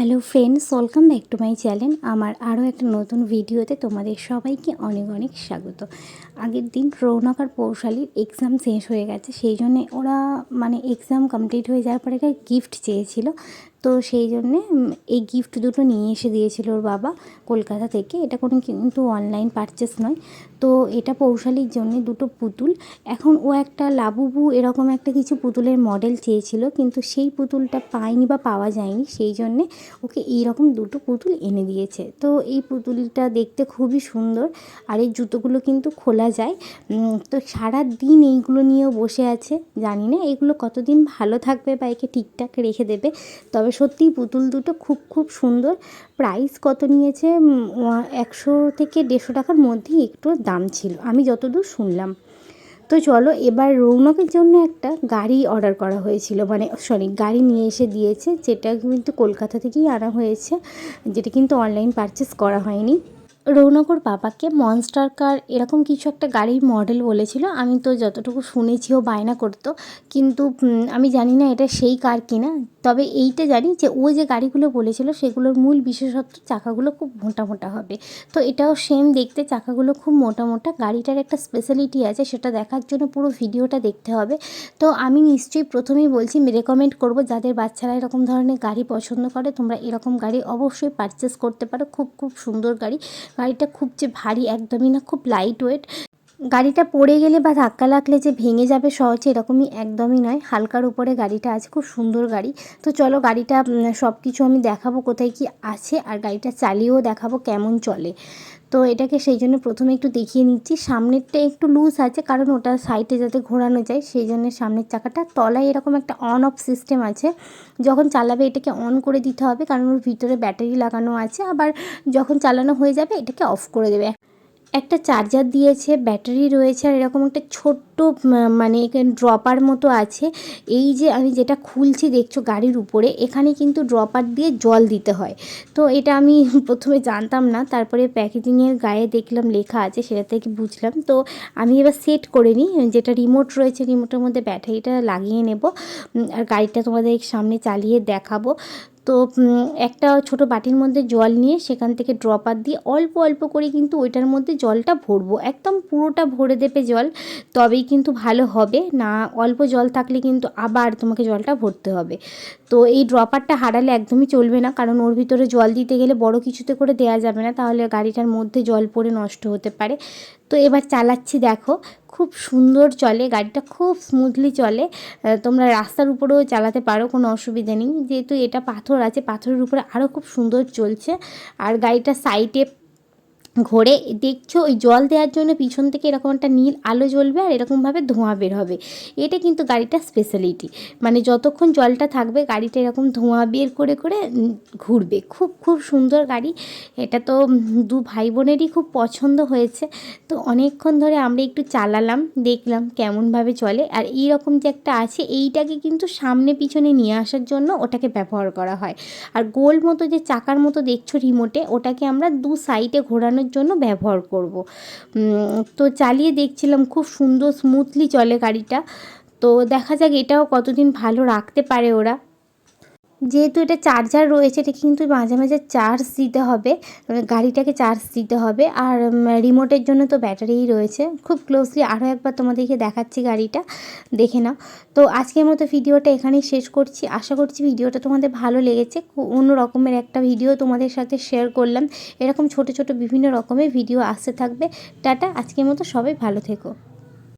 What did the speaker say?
Hello friends welcome back to my channel আমার আরও একটা নতুন ভিডিওতে তোমাদের সবাইকে অনেক অনেক স্বাগত। আগের দিন রৌনক আর পৌশালীর এক্সাম শেষ হয়ে গেছে, সেই জন্যে ওরা মানে এক্সাম কমপ্লিট হয়ে যাওয়ার পরে একটা গিফট চেয়েছিল। তো সেই জন্যে এই গিফট দুটো নিয়ে এসে দিয়েছিল ওর বাবা কলকাতা থেকে। এটা কোনো কিন্তু অনলাইন পারচেস নয়। তো এটা পৌশালীর জন্য দুটো পুতুল। এখন ও একটা লাবুবু এরকম একটা কিছু পুতুলের মডেল চেয়েছিল, কিন্তু সেই পুতুলটা পায়নি বা পাওয়া যায়নি। সেই জন্যে ওকে এইরকম দুটো পুতুল এনে দিয়েছে। তো এই পুতুলটা দেখতে খুবই সুন্দর। আর এই জুতোগুলো কিন্তু খোলা যায়। তো সারা দিন এইগুলো নিয়েও বসে আছে। জানি না এগুলো কতদিন ভালো থাকবে বা একে ঠিকঠাক রেখে দেবে। তবে সত্যিই পুতুল দুটো খুব খুব সুন্দর। প্রাইস কত নিয়েছে? একশো থেকে দেড়শো টাকার মধ্যেই একটু দাম ছিল। আমি যতদূর শুনলাম। তো চলো, এবার রৌনকের জন্য একটা গাড়ি অর্ডার করা হয়েছিল। মানে সরি গাড়ি নিয়ে এসে দিয়েছে, যেটা কিন্তু কলকাতা থেকেই আনা হয়েছে, যেটা কিন্তু অনলাইন পারচেস করা হয়নি। রৌনকর বাবাকে মনস্টার কার এরকম কিছু একটা গাড়ির মডেল বলেছিল। আমি তো যতটুকু শুনেছি ও বায়না করতো। কিন্তু আমি জানি না এটা সেই কার কিনা। তবে এইটা জানি যে ও যে গাড়িগুলো বলেছিল সেগুলোর মূল বিশেষত্ব চাকাগুলো খুব মোটা মোটা হবে। তো এটাও সেম দেখতে চাকাগুলো খুব মোটা মোটা। গাড়িটার একটা স্পেশালিটি আছে, সেটা দেখার জন্য পুরো ভিডিওটা দেখতে হবে। তো আমি নিশ্চয়ই প্রথমেই বলছি রেকমেন্ড করব যাদের বাচ্চারা এরকম ধরনের গাড়ি পছন্দ করে, তোমরা এরকম গাড়ি অবশ্যই পারচেস করতে পারো। খুব খুব সুন্দর গাড়ি। গাড়িটা খুব যে ভারী, একদমই না, খুব লাইট ওয়েট গাড়িটা পড়ে গেলে বা ধাক্কা লাগলে যে ভেঙে যাবে সহজে এরকমই একদমই নয়। হালকার উপরে গাড়িটা আছে, খুব সুন্দর গাড়ি। তো চলো গাড়িটা সব কিছু আমি দেখাবো কোথায় কি আছে আর গাড়িটা চালিয়েও দেখাবো কেমন চলে। তো এটাকে সেই জন্য প্রথমে একটু দেখিয়ে নিচ্ছি। সামনেরটা একটু লুজ আছে, কারণ ওটা সাইডে যাতে ঘোরানো যায়, সেই জন্য সামনের চাকাটা। তলায় এরকম একটা অন অফ সিস্টেম আছে। যখন চালাবে এটাকে অন করে দিতে হবে, কারণ ওর ভিতরে ব্যাটারি লাগানো আছে। আবার যখন চালানো হয়ে যাবে, এটাকে অফ করে দেবে। একটা চার্জার দিয়েছে ব্যাটারি রয়েছে, আর এরকম একটা ছোট্ট মানে ড্রপার মতো আছে। এই যে আমি যেটা খুলছি, দেখছ গাড়ির উপরে, এখানে কিন্তু ড্রপার দিয়ে জল দিতে হয়। তো এটা আমি প্রথমে জানতাম না, তারপরে প্যাকেজিংয়ের গায়ে দেখলাম লেখা আছে, সেটা থেকে বুঝলাম। তো আমি এবার সেট করে নিই, যেটা রিমোট রয়েছে রিমোটের মধ্যে ব্যাটারিটা লাগিয়ে নেব আর গাড়িটা তোমাদের সামনে চালিয়ে দেখাবো। তো একটা ছোট বাটির মধ্যে জল নিয়ে সেখান থেকে ড্রপার দিয়ে অল্প অল্প করে কিন্তু ওইটার মধ্যে জলটা ভরবো। একদম পুরোটা ভরে দেবে জল, তবেই কিন্তু ভালো হবে। না, অল্প জল থাকলে কিন্তু আবার তোমাকে জলটা ভরতে হবে। তো এই ড্রপারটা হারালে একদমই চলবে না, কারণ ওর ভিতরে জল দিতে গেলে বড় কিছুতে করে দেওয়া যাবে না। তাহলে গাড়িটার মধ্যে জল পড়ে নষ্ট হতে পারে। তো এবার চালাচ্ছি, দেখো। খুব সুন্দর চলে, গাড়িটা খুব স্মুথলি চলে। তোমরা রাস্তার উপরেও চালাতে পারো, কোনো অসুবিধা নেই। যেহেতু এটা পাথর আছে, পাথরের উপরে আরও খুব সুন্দর চলছে। আর গাড়িটা সাইডে ঘোরে, দেখছ ওই জল দেওয়ার জন্য পিছন থেকে এরকম একটা নীল আলো জ্বলবে আর এরকমভাবে ধোঁয়া বের হবে। এটা কিন্তু গাড়িটার স্পেশালিটি মানে যতক্ষণ জলটা থাকবে, গাড়িটা এরকম ধোঁয়া বের করে করে ঘুরবে। খুব খুব সুন্দর গাড়ি। এটা তো দু ভাই বোনেরই খুব পছন্দ হয়েছে। তো অনেকক্ষণ ধরে আমরা একটু চালালাম, দেখলাম কেমনভাবে চলে। আর এই রকম যে একটা আছে, এইটাকে কিন্তু সামনে পিছনে নিয়ে আসার জন্য ওটাকে ব্যবহার করা হয়। আর গোল মতো যে চাকার মতো দেখছ রিমোটে ওটাকে আমরা দু সাইডে ঘোরানোর জন্য ব্যবহার করব। তো চালিয়ে দেখছিলাম, খুব সুন্দর স্মুথলি চলে গাড়িটা। তো দেখা যাক এটাও কতদিন ভালো রাখতে পারে ওরা। যেহেতু এটা চার্জার রয়েছে এটা কিন্তু মাঝে মাঝে চার্জ দিতে হবে। মানে গাড়িটাকে চার্জ দিতে হবে। আর রিমোটের জন্য তো ব্যাটারিই রয়েছে। খুব ক্লোজলি আরও একবার তোমাদেরকে দেখাচ্ছি গাড়িটা। দেখে নাও। তো আজকের মতো ভিডিওটা এখানেই শেষ করছি। আশা করছি ভিডিওটা তোমাদের ভালো লেগেছে। অন্য রকমের একটা ভিডিও তোমাদের সাথে শেয়ার করলাম। এরকম ছোট ছোট বিভিন্ন রকমের ভিডিও আসতে থাকবে। টাটা, আজকের মতো সবাই ভালো থেকো।